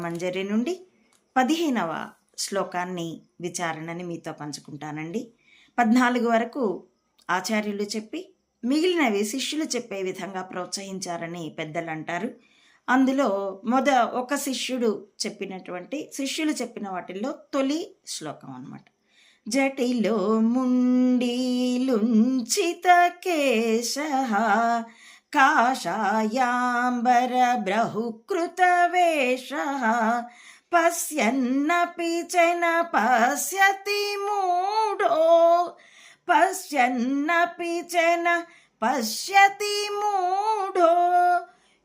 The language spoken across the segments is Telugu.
మంజరి నుండి పదిహేనవ శ్లోకాన్ని విచారణని మీతో పంచుకుంటానండి. పద్నాలుగు వరకు ఆచార్యులు చెప్పి మిగిలినవి శిష్యులు చెప్పే విధంగా ప్రోత్సహించారని పెద్దలు అంటారు. అందులో మొద ఒక శిష్యుడు చెప్పినటువంటి శిష్యులు చెప్పిన వాటిల్లో తొలి శ్లోకం అన్నమాట. జటిలో ముండీలుంచిత కేశ కాషాయాంబర బ్రహుకృత వేష పశ్యన్నపి చన పశ్యతి మూఢో పశ్యన్నపి చన పశ్యతి మూఢో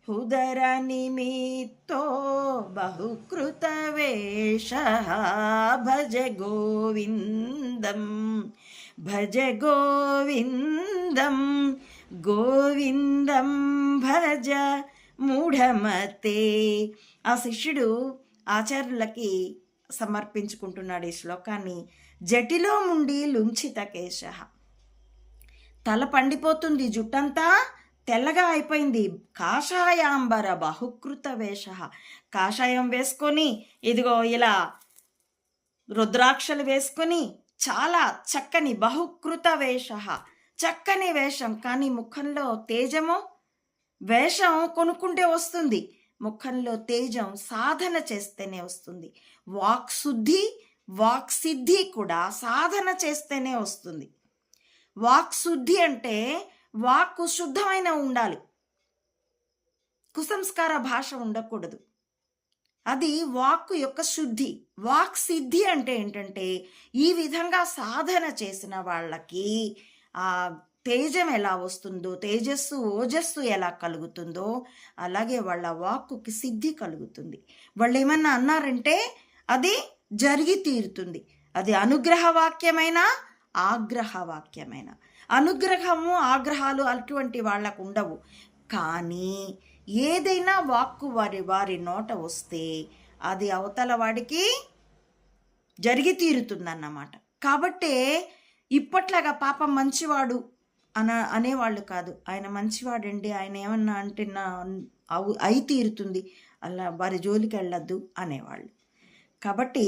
ఉదరనిమిత్తో బహుకృతవేష భజ గోవిందం భజ గోవిందం గోవిందం భజ మూఢమతే. ఆ శిష్యుడు ఆచార్యులకి సమర్పించుకుంటున్నాడు ఈ శ్లోకాన్ని. జటిలో ముండి లుంచిత కేశ. తల పండిపోతుంది జుట్టంతా తెల్లగా అయిపోయింది కాషాయాంబర బహుకృత వేష. కాషాయం వేసుకొని ఇదిగో ఇలా రుద్రాక్షలు వేసుకొని చాలా చక్కని బహుకృత వేష. చక్కని వేషం కానీ ముఖంలో తేజము వేషం కొనుక్కుంటే వస్తుంది. ముఖంలో తేజం సాధన చేస్తేనే వస్తుంది. వాక్ శుద్ధి వాక్ సిద్ధి కూడా సాధన చేస్తేనే వస్తుంది. వాక్ శుద్ధి అంటే వాక్కు శుద్ధమైన ఉండాలి. కుసంస్కార భాష ఉండకూడదు. అది వాక్కు యొక్క శుద్ధి. వాక్ సిద్ధి అంటే ఏంటంటే ఈ విధంగా సాధన చేసిన వాళ్ళకి ఆ తేజం ఎలా వస్తుందో తేజస్సు ఓజస్సు ఎలా కలుగుతుందో అలాగే వాళ్ళ వాక్కుకి సిద్ధి కలుగుతుంది. వాళ్ళు ఏమన్నా అన్నారంటే అది జరిగి తీరుతుంది. అది అనుగ్రహ వాక్యమైన ఆగ్రహ వాక్యమైన. అనుగ్రహము ఆగ్రహాలు అటువంటి వాళ్ళకు ఉండవు. కానీ ఏదైనా వాక్కు వారి వారి నోట వస్తే అది అవతల వాడికి జరిగి తీరుతుందన్నమాట. కాబట్టే ఇప్పట్లాగా పాపం మంచివాడు అన అనేవాళ్ళు కాదు. ఆయన మంచివాడండి ఆయన ఏమన్నా అంటే నా అవు అయి తీరుతుంది. అలా వారి జోలికి వెళ్ళొద్దు అనేవాళ్ళు. కాబట్టి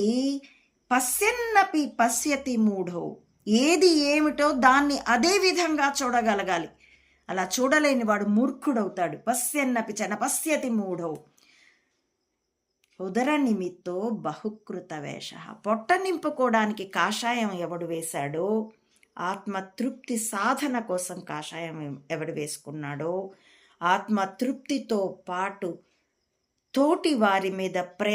పశ్యన్నపి పశ్యతి మూఢో. ఏది ఏమిటో దాన్ని అదే విధంగా చూడగలగాలి. అలా చూడలేని వాడు మూర్ఖుడవుతాడు. పశ్యన్నపి చన పశ్యతి మూఢో. ఉదర నిమిత్తో బహుకృత వేష. పొట్ట నింపుకోవడానికి కాషాయం ఎవడు వేశాడో ఆత్మతృప్తి సాధన కోసం కాషాయం ఎవడు వేసుకున్నాడో ఆత్మతృప్తితో పాటు తోటి వారి మీద ప్రే